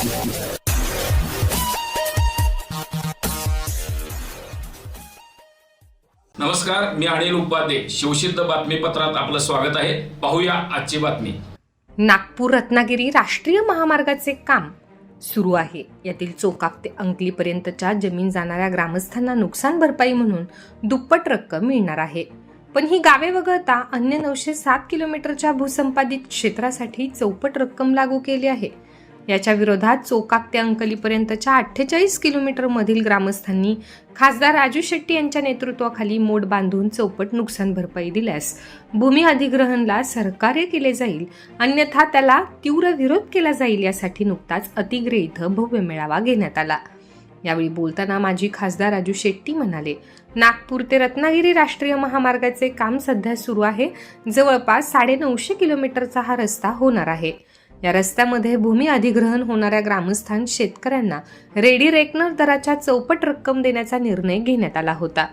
नमस्कार मी अनिल उपाध्ये. शिवसिद्ध बातमीपत्रात आपलं स्वागत आहे. पाहूया आजची बातमी. नागपूर रत्नागिरी राष्ट्रीय महामार्गाचे काम सुरू आहे. यातील चोकाप ते अंकलीपर्यंतच्या जमीन जाणाऱ्या ग्रामस्थांना नुकसान भरपाई म्हणून दुप्पट रक्कम मिळणार आहे. पण ही गावे वगळता अन्य नऊशे सात किलोमीटरच्या भूसंपादित क्षेत्रासाठी चौपट रक्कम लागू केली आहे. याच्या विरोधात चोकाक ते अंकलीपर्यंतच्या अठ्ठेचाळीस किलोमीटरमधील ग्रामस्थांनी खासदार राजू शेट्टी यांच्या नेतृत्वाखाली मोड बांधून चौपट नुकसान भरपाई दिल्यास भूमी अधिग्रहणला सहकार्य केले जाईल अन्यथा त्याला तीव्र विरोध केला जाईल यासाठी नुकताच अतिग्रे इथं भव्य मेळावा घेण्यात आला. यावेळी बोलताना माजी खासदार राजू शेट्टी म्हणाले नागपूर ते रत्नागिरी राष्ट्रीय महामार्गाचे काम सध्या सुरू आहे जवळपास साडेनऊशे किलोमीटरचा हा रस्ता होणार आहे. या रस्त्यामध्ये भूमी अधिग्रहण होणाऱ्या ग्रामस्थान शेतकऱ्यांना रेडी रेकनर दराच्या चौपट रक्कम देण्याचा निर्णय घेण्यात आला होता.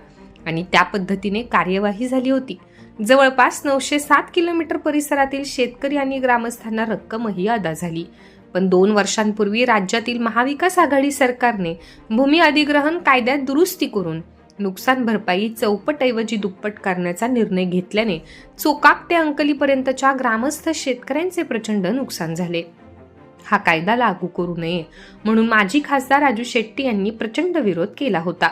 आणि त्या पद्धतीने कार्यवाही झाली होती. जवळपास नऊशे सात किलोमीटर परिसरातील शेतकरी आणि ग्रामस्थांना रक्कमही अदा झाली. पण दोन वर्षांपूर्वी राज्यातील महाविकास आघाडी सरकारने भूमी अधिग्रहण कायद्यात दुरुस्ती करून नुकसान भरपाई चौपटऐवजी दुप्पट करण्याचा निर्णय घेतल्याने चोकाक ते अंकलीपर्यंतच्या ग्रामस्थ शेतकऱ्यांचे प्रचंड नुकसान झाले. हा कायदा लागू करू नये म्हणून माजी खासदार राजू शेट्टी यांनी प्रचंड विरोध केला होता.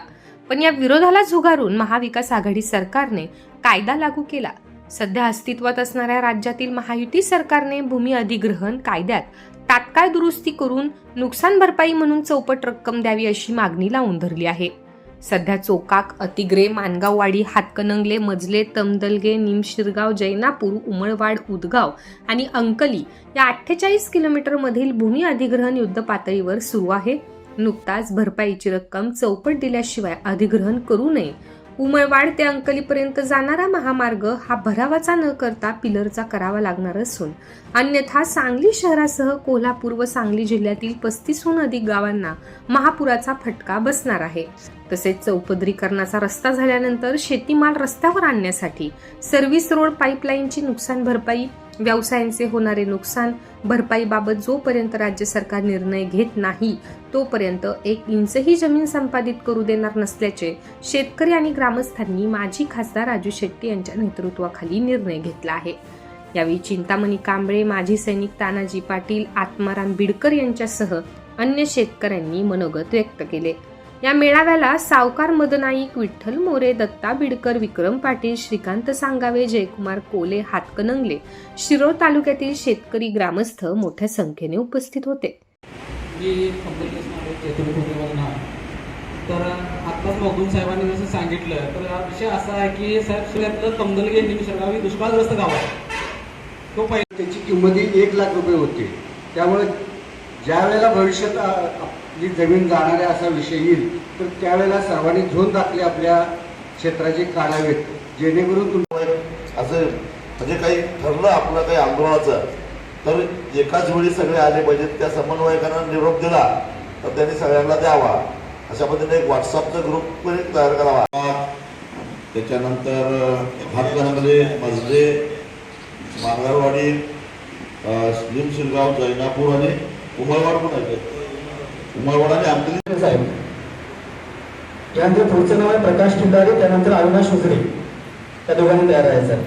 पण या विरोधाला झुगारून महाविकास आघाडी सरकारने कायदा लागू केला. सध्या अस्तित्वात असणाऱ्या राज्यातील महायुती सरकारने भूमी अधिग्रहण कायद्यात तात्काळ दुरुस्ती करून नुकसान भरपाई म्हणून चौपट रक्कम द्यावी अशी मागणी लावून धरली आहे. सध्या चोकाक अतिग्रे मानगाववाडी हातकणंगले मजले तमदलगे निमशिरगाव जैनापूर उमळवाड उदगाव आणि अंकली या अठ्ठेचाळीस किलोमीटरमधील भूमी अधिग्रहण युद्ध पातळीवर सुरू आहे. नुकताच भरपाईची रक्कम चौपट दिल्याशिवाय अधिग्रहण करू नये. उमळवाड ते अंकलीपर्यंत जाणारा महामार्ग हा भरावाचा न करता पिलरचा करावा लागणार असून अन्यथा सांगली शहरासह कोल्हापूर व सांगली जिल्ह्यातील पस्तीसहून अधिक गावांना महापुराचा फटका बसणार आहे. तसेच चौपदरीकरणाचा रस्ता झाल्यानंतर शेतीमाल रस्त्यावर आणण्यासाठी सर्व्हिस रोड पाईपलाईनची नुकसान भरपाई व्यवसायांचे होणारे नुकसान भरपाईबाबत जोपर्यंत राज्य सरकार निर्णय घेत नाही तोपर्यंत एक इंचही जमीन संपादित करू देणार नसल्याचे शेतकरी आणि ग्रामस्थांनी माजी खासदार राजू शेट्टी यांच्या नेतृत्वाखाली निर्णय घेतला आहे. यावेळी चिंतामणी कांबळे माजी सैनिक तानाजी पाटील आत्माराम बिडकर यांच्यासह अन्य शेतकऱ्यांनी मनोगत व्यक्त केले. या मेळाव्याला सावकार मदनाईक विठ्ठल मोरे दत्ता बिडकर विक्रम पाटील श्रीकांत सांगावे जयकुमार कोले हातकणंगले शिरोळ तालुक्यातील शेतकरी ग्रामस्थ मोठ्या संख्येने उपस्थित होते. तर आत्ताच मगदूम साहेबांनी जसं सांगितलं तर हा विषय असा आहे की साहेब सुरुवातीला तमदलगे निमिषगाव ही दुष्काळग्रस्त गाव आहे. तो पहिला त्याची किंमत ही एक लाख रुपये होती. त्यामुळे ज्या वेळेला भविष्यात आ- आपली जमीन जाणाऱ्या असा विषय येईल तर त्यावेळेला सर्वांनी झोन दाखले आपल्या क्षेत्राचे काढावेत जेणेकरून तुम्ही असं म्हणजे काही ठरलं आपलं काही आंदोलनाचं तर एकाच वेळी सगळे आले पाहिजेत त्या समन्वयकांना निरोप दिला तर त्यांनी सगळ्यांना द्यावा. अशा पद्धतीने एक व्हॉट्सअपचा ग्रुप पण तयार करावा. त्याच्यानंतर हातकणामध्ये मजले मांगरवाडी स्लिम शिरगाव जैनापूर आणि उमरवाड पण आहे? उमळवाड आणि आमची साहेब यानंतर पुढचं नाव आहे प्रकाश ठिकारे त्यानंतर अविनाश उजरे त्या दोघांनी तयार राहायचं.